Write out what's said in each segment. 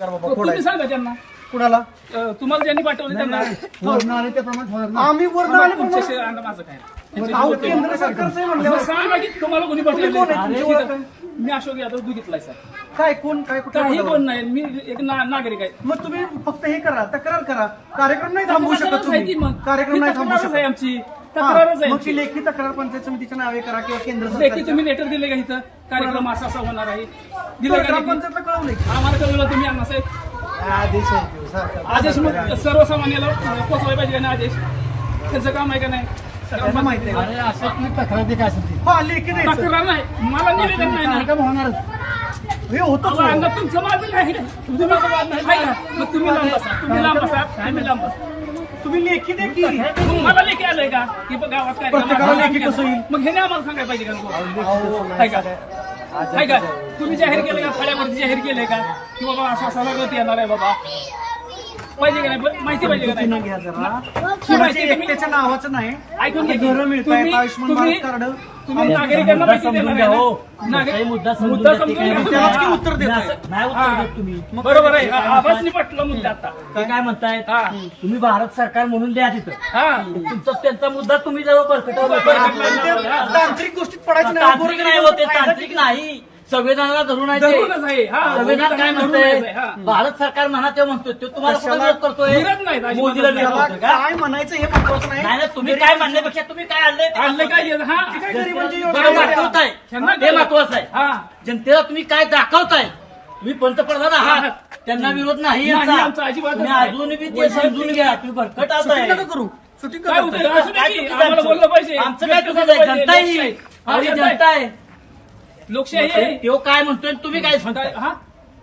कर बाबा तुम्ही फोडायचं सांगा त्यांना कुणाला अं, तुम्हाला ज्यांनी पाठवले त्यांना आले त्याप्रमाणे. आम्ही वरनं आले आणि माझं काय अहो. केंद्र सरकारचं आहे म्हणल्यावर असं सांगा की तुम्हाला कोणी तुम्ही कोण आहे? पाठवले तुमची ओळख आहे? मी अशोक यादव बघितलाय सर काय कोण काय कुठं काही? कोण नाही मी एक ना- नागरिक आहे मग तुम्ही फक्त हे करा तक्रार करा कार्यक्रम नाही थांबवू शकत तक्रारच आहे तुम्ही ती मग. कार्यक्रम नाही थांबवू तक्रारच आहे शकत आमची तक्रारच आहे मग ती. लेखी तक्रार पंचायत समितीच्या नावे करा किंवा केंद्र लेखी सरकारच्या. तुम्ही लेटर दिले का इथं? कार्यक्रम असा असा होणार आहे. दिलं लेखी? ग्रामपंचायतला कळवलंय की? आम्हाला कळवलं तुम्ही अण्णासाहेब आदेश आहे तो, सरकार. आदेश मग सर्वसामान्याला पोचवायला पाहिजे का नाही आदेश. त्यांचं काम आहे का नाही? सगळ्यांना माहिती आहे. अरे असं तुम्ही तक्रार काय असेल ती. हा लेखी द्यायचं. तक्रार नाही. मला निवेदन नाही ना. कार्यक्रम होणारच. हे होतच अहो, अण्णा, तुमचं माझं नाही. तुमचं माझं वाद नाही. आहे का? मग तुम्ही लांब बसा. तुम्ही लांब बसा. तुम्ही लांब बसा. तुम्ही लेखी दे की? मला लेखी आलंय का? की गावात काय प्रत्येकाला लेखी कसं येईल? मग हे नाही आम्हाला सांगायला पाहिजे का नको? आहे का? आहे का? तुम्ही जाहीर केलं का? फळ्यावरती जाहीर केलंय का? की बाबा असं असं लागत येणार आहे बाबा. पाहिजे का नाही? माहिती पाहिजे का नाही? घ्या जरा. ही माहिती एकट्याच्या नावाचं नाही. ऐकून घ्या तुम्ही- आयुष्यमान कार्ड. तुम्ही नागरिकांना देणार आहे हो. ना? नागरिक- काही मुद्दा समजून मुद्दा घ्या, ते समजून काय घ्या. त्यालाच की उत्तर देत नाही असं- नाही उत्तर. देत तुम्ही. बरोबर आहे. हा, मुद्दा आता. ते काय म्हणतायत हा. तुम्ही भारत सरकार म्हणून द्या तिथं. हा. तुमचा त्यांचा मुद्दा तुम्ही जवळ बरकटवला ते तांत्रिक गोष्टीत पडायचं नाही. तांत्रिक नाही होते तांत्रिक नाही. संविधानाला धरून आहे ते. धरूनच आहे. हा संविधान काय धरूनच म्हणतंय? आहे, हा. भारत सरकार म्हणा ते म्हणतो तो तुम्हाला कुठं कशाला? विरोध करतोय? विरोध नाही, अजिबात मोदीला नाही. विरोध त्याला करतोय का? काय म्हणायचं हे महत्वाचं नाही. तुम्ही काय म्हणण्यापेक्षा तुम्ही काय आणलंय ते आणलं काय? हे? हा काय गरिबांची ते योजना महत्वाचं आहे. त्यांना ते महत्वाचं आहे. हा. जनतेला तुम्ही काय दाखवताय? तुम्ही पंतप्रधान आहात. त्यांना विरोध नाही नाही, यांचा. आमचा अजिबातच तुम्ही नाही. अजून बी ते समजून घ्या. तुम्ही भरकट शूटिंग नका करू. शूटिंग काय? असं की. आम्हाला बोललं पाहिजे. आमचं काय चुकीचं आहे? जनता पाहिजे. ही जनता आहे. लोकशाही आहे. तो काय म्हणतोय तुम्ही काय काय सांगताय? हा.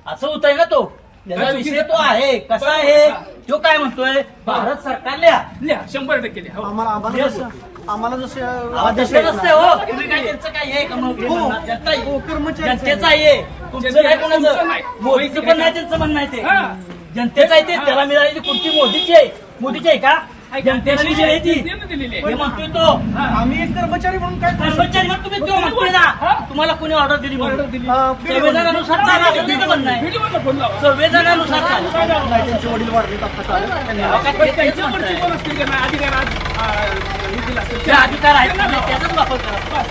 असं होतंय ना तो. त्याचा काय विषय? तो आहे. कसा आहे? तो काय म्हणतोय? भारत सरकार लिहा. लिहा. शंभर टक्के लिहा. हो. आम्हाला आम्हाला जसं आम्हाला जसे आदेश तसं आहेत नसतंय ना, हो. तुम्ही काय त्यांचं काय आहे का मग हो. जनता आहे. हो, कर्मचारी जनतेचं आहे. तुमचं नाही तुमचं कोणाचं? नाही. मोदीचं पण नाही त्यांचं म्हणणं आहे हा. ते जनतेचं आहे ते. त्याला मिळालेली कुर्ती मोदीची आहे. मोदीची आहे का? आहे ती म्हणतोय तो आम्ही एक कर्मचारी म्हणून काय करू शकतो? कर्मचारी मग तुम्ही तो म्हणतोय ना तुम्हाला कोणी ऑर्डर दिली म्हणून ऑर्डर दिली. अं, संविधानानुसार चाला असं त्याचं म्हणणं आहे व्हिडिओवर फोन लावा. संविधानानुसार चाला नाही, त्यांचे वडील वाढलेत आता काल. त्यांनी पण तेच त्यांच्यावरची म्हणताय. कोण असतील का नाही अधिकार आज आ, हे दिला असेल. ते अधिकार आहेत तुम्ही. त्याचाच वापर करा.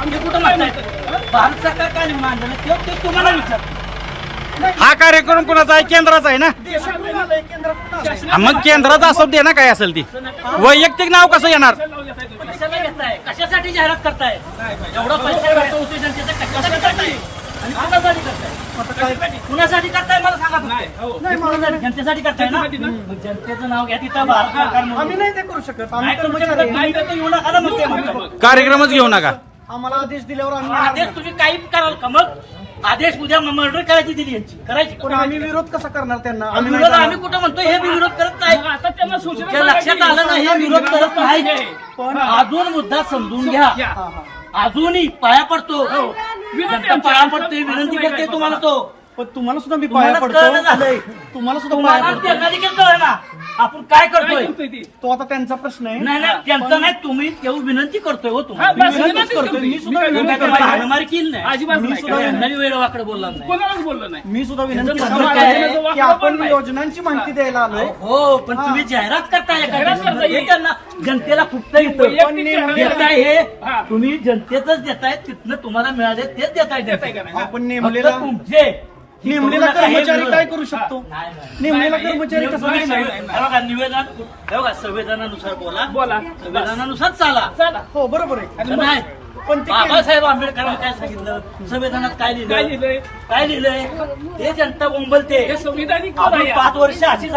आमचे कुठं नाही म्हणतात. भारत सरकार काय निवडून आणलं ना ते- ते तुम्हाला विचार हा कार्यक्रम कोणाचा आहे? केंद्राचा आहे ना. हा, मग केंद्रात असं दे ना काय असेल ती. वैयक्तिक नाव कसं येणार? कशाला घेताय? कशासाठी जाहिरात करताय? एवढा पैसा खर्च होतो जनतेचा कशासाठी करताय? आणि कुणासाठी करताय? मला सांगा. हो. जनतेसाठी ना? जनतेचं नाव घ्या तिथं करू शकत. कार्यक्रमच घेऊ नका. आम्हाला आदेश दिल्यावर आम्ही आदेश. तुम्ही काही कराल का मग? आदेश उद्या मर्डर करायची दिली यांची. करायची. पण आम्ही विरोध कसा करणार त्यांना? आम्ही विरोध. आम्ही कुठं म्हणतो हे बी विरोध करत नाही. आता त्यांना सूचना लक्षात आलं नाही हे विरोध करत नाही. पण अजून मुद्दा समजून घ्या. हा, हा. अजूनही पाया पडतो. आमची. पाया पडते असं विनंती करते तुम्हाला. तो. पण तुम्हाला सुद्धा मी पाया तुम्हालाच कळलं पडतो झालंय तुम्हाला सुद्धा पाया तुम्हाला पडतो त्यांना देखील आपण काय काय करतोय करतोय ती? आता त्यांचा प्रश्न आहे नाही नाही त्यांचं नाही तुम्ही तेवढी विनंती करतोय हो हा, तुम्हाला बस विनंतीच विनंतीच करतोय. करतोय. मी सुद्धा मी काय विनंती करतोय? करतोय. हाणामारी केली नाही अजिबात मी नाही. सुद्धा काय त्यांना वेळ वाकडे बोलला नाही कोणालाच बोललं नाही मी सुद्धा विनंती त्यांचं करतो म्हणणं काय आहे? की आपण योजनांची माहिती द्यायला आलोय हो पण तुम्ही जाहिरात करताय एका जाहिरात. करताय. हे त्यांना जनतेला फुटतं येतं वैयक्तिक जाहिरात देताय हे हा. तुम्ही जनतेच देताय तिथनं तुम्हाला मिळाले तेच देताय देताय का नाही? हा. आपण फक्त नेमलेला तुमचे नेमलेला हे कर्मचारी. काय करू शकतो? नाही, नाही. नेमलेला नाही, नाही. कर्मचारी नाही, कसा नाही? नाही, हे बघा निवेदन हे बघा संविधानानुसार बोला. बोला. संविधानानुसार चाला. चला. हो बरोबर आहे. आणि मग नाही पण ते बाबासाहेब आंबेडकरांनी काय सांगितलं? संविधानात काय काय लिहिलं लिहिलंय? काय लिहिलंय? ते जनता बोंबलते. हे संविधानिक पद आपण आहे. पाच वर्ष अशी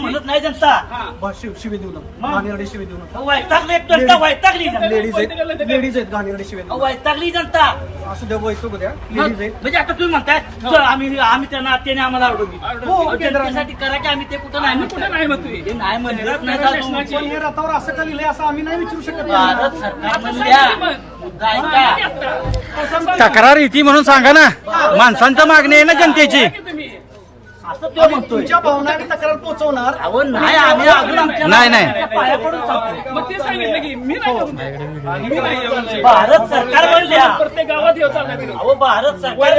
म्हणत नाही जनता. हा. बस शिव शिवे देऊ नका मग? घाणेरडे शिवे देऊ नका वैतागली एक जनता वैतागली जनता. लेडीज आहेत. लेडीज आहेत घाणेरडे शिवे देऊ वैतागली जनता. नका. असू द्या वैतुक द्या. मग- लेडीज आहेत. म्हणजे आता तुम्ही म्हणताय चल, आम्ही आम्ही त्यांना त्याने आम्हाला. हो, जनतेसाठी करा की आम्ही ते कुठं नाही आम्ही कुठे म्हणताय. नाही म्हणतोय. ते नाही म्हणत नाही शासनाची- पण हे रथावर असं का लिहिलंय असं आम्ही नाही विचारू शकत. भारत सरकार. मुद्दा हा, ऐका. तक्रार येते म्हणून सांगा ना. माणसांचं मागणी आहे ना जनतेची सांगा की तुम्ही. असं तो म्हणतोय तुमच्या भावना आणि तक्रार पोहोचवणार. नाही आम्ही अजून आमच्या नाही, नाही. पाया पडून सांगतो मग ते सांगितलं की मी नाही करून देत. मी नाही एवढं. भारत सरकार प्रत्येक गावात येऊ चालला अहो भारत सरकार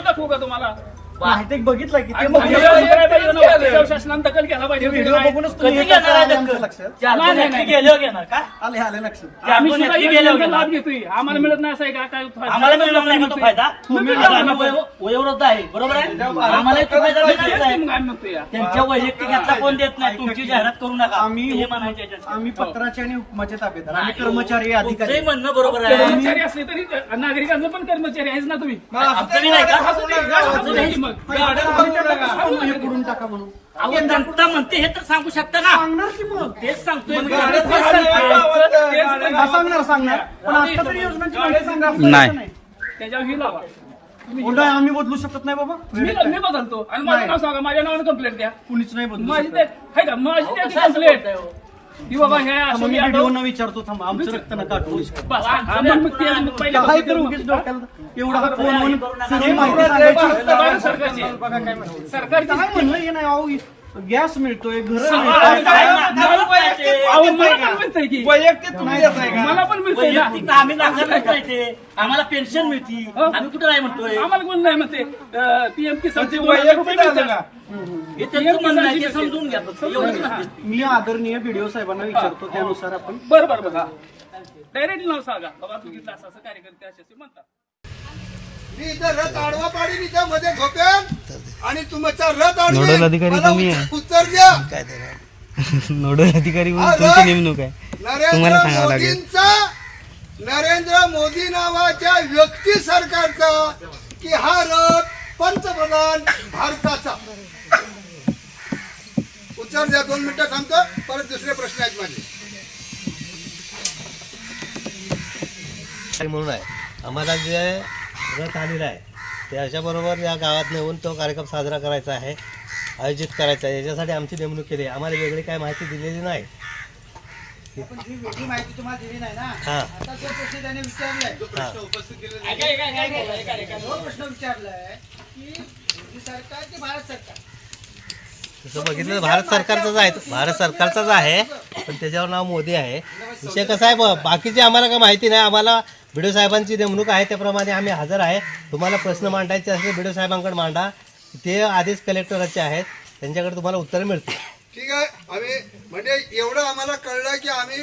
दाखवू का तुम्हाला? माहिती बघितलं की ते आणि शासनाने दखल घ्यायला पाहिजे व्हिडिओ नाही. बघूनच कधी तुम्ही घेणार आहे आमच्या दखल? लक्षात चार नाही, दोन नाही, व्यक्ती नाही. गेल्यावर घेणार का? आले आले लक्षात चार आम्ही दोन सुद्धा व्यक्ती गेल्यावर योजनेचा लाभ घेणार. घेतोय. आम्हाला मिळत नाही असं आहे का? काय फायदा? आम्हाला मिळणार नाही का तो फायदा? मिळणार आता नाही. आम्ही वयो- वयोवृद्ध आहे बरोबर आहे? आम्हाला तो फायदा तेच मिळणार की नाही. मग आम्ही म्हणतोय. या. त्यांच्या वैयक्तिकातला कोण देत नाही? तुमची जाहिरात करू नका. आम्ही हे म्हणायचे याच्यात. आम्ही पत्राचे आणि हुकुमाचे ताबेदार आम्ही कर्मचारी तुमचंही अधिकारी. म्हणणं बरोबर आहे. कर्मचारी असले तरी नागरिकांचं पण कर्मचारी आहेच ना तुम्ही? आमचं बी नाही का? असं नाही, मग. हे करून टाका म्हणून. अहो जनता म्हणते हे तर सांगू शकता ना. सांगणार की मग? तेच सांगतोय मी. गाड्या- तेच सांगतोय. हा, सांगणार सांगणार पण आता तरी योजनांची माहिती सांगा असं नाही. नाही. त्याच्यावर ही लावा. हो, आम्ही बदलू शकत नाही बाबा. मी मी बदलतो. आणि माझं नाव सांगा. माझ्या नावाने कंप्लेंट द्या. कुणीच नाही बदलू माझी शकत. ते आहे का? माझी त्याची कंप्लेंट की बाबा हे असं मी व्हिडिओ न विचारतो थांबा आमचं रक्त नका आठवू बस, हा, मग मग ते- मग पहिल्या काय तर पासून- उगीच डोक्याला एवढा हा फोन म्हणून सगळी हे माहिती सांगायची सरकारची. सरकारची काय म्हणलं हे नाही अहो गॅस मिळतोय घर वैयक्तिक मला पण मिळतंय की. मला पण मिळतंय ना. वैयक्तिक आम्ही लागणार नाही ते. आम्हाला पेन्शन मिळती. हो. आम्ही कुठे नाही म्हणतोय? आम्हाला कोण नाही म्हणते. पीएम किसानचे दोन हजार रुपये मिळतात. हे त्यांचं म्हणणं आहे ते समजून घ्या फक्त. एवढंच म्हणते. मी आदरणीय व्हिडिओ साहेबांना विचारतो त्यानुसार आपण. बरं बरं बघा. डायरेक्ट नाव सांगा. बाबा तू घेतला असं असं कार्यकर्ते असे असे म्हणतात. मी इथं रथ आडवा पाडी इथं मध्ये झोपेन. आणि तुमचा रथ नोडल अधिकारी तुम्ही आहे. उत्तर द्या. नोडल अधिकारी म्हणून तुमची नेमणूक आहे. तुम्हाला नरेंद्र सांगावं लागेल. मोदींचा नरेंद्र मोदी नावाच्या व्यक्ती सरकारचा की हा रथ पंतप्रधान भारताचा. उत्तर द्या दोन मिनिटं थांबतो. परत दुसरे प्रश्न आहेत माझे. काय म्हणून आहे? आम्हाला जे रथ आलेला आहे त्याच्याबरोबर या गावात नेऊन तो कार्यक्रम साजरा करायचा आहे आयोजित करायचा आहे. याच्यासाठी आमची नेमणूक केली आहे. आम्हाला वेगळी काय माहिती दिलेली नाही. माहिती तुम्हाला दिली नाही ना हां. आता जो प्रश्न त्याने विचारलाय. हां. जो प्रश्न विचारलाय की मोदी सरकार की भारत सरकार? तसं बघितलं तर भारत सरकारचाच आहे. भारत सरकारचाच आहे पण त्याच्यावर नाव मोदी आहे. विषय कसा आहे? ब- बाकीचे आम्हाला काय माहिती नाही. आम्हाला बिडो साहेबांची नेमणूक आहे त्याप्रमाणे आम्ही हजर आहे. तुम्हाला प्रश्न मांडायचे असले बिडो साहेबांकडे मांडा. ते आधीच कलेक्टरचे आहेत. त्यांच्याकडे तुम्हाला उत्तर मिळतील. ठीक आहे. आम्ही म्हणजे एवढं आम्हाला कळलं की आम्ही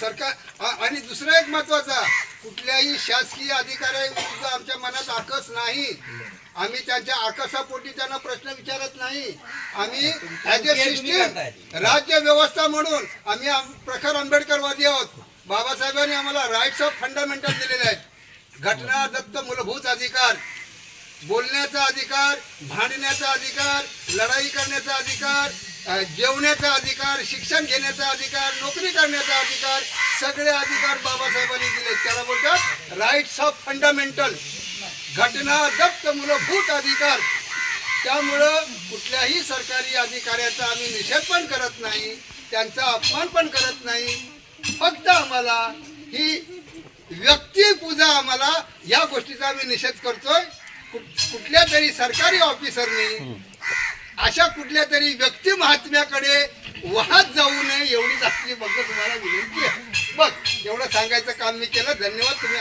सरकार आणि दुसरं एक महत्त्वाचा कुठल्याही शासकीय अधिकाऱ्याविरुद्ध आमच्या मनात आकस नाही. आम्ही त्यांच्या आकसापोटी त्यांना प्रश्न विचारत नाही. आम्ही सिस्टीम राज्य व्यवस्था म्हणून आम्ही आम- प्रखर आंबेडकरवादी आहोत. बाबासाहेबांनी आम्हाला राईट्स ऑफ फंडामेंटल दिलेले आहेत. घटना दत्त मूलभूत अधिकार बोलण्याचा अधिकार भांडण्याचा अधिकार लढाई करण्याचा अधिकार जेवण्याचा अधिकार शिक्षण घेण्याचा अधिकार नोकरी करण्याचा अधिकार सगळे अधिकार बाबासाहेबांनी दिले त्याला बोलतात राईट्स ऑफ फंडामेंटल घटना दत्त मूलभूत अधिकार. त्यामुळं कुठल्याही सरकारी अधिकाऱ्याचा आम्ही निषेध पण करत नाही त्यांचा अपमान पण करत नाही. फक्त आम्हाला ही व्यक्तिपूजा आम्हाला या गोष्टीचा आम्ही निषेध करतोय. कुठल्या तरी सरकारी ऑफिसरनी अशा कुठल्या तरी व्यक्ती महात्म्याकडे वाहत जाऊ नये एवढीच आपली बघ तुम्हाला विनंती आहे. बघ एवढं सांगायचं काम मी केलं. धन्यवाद तुम्ही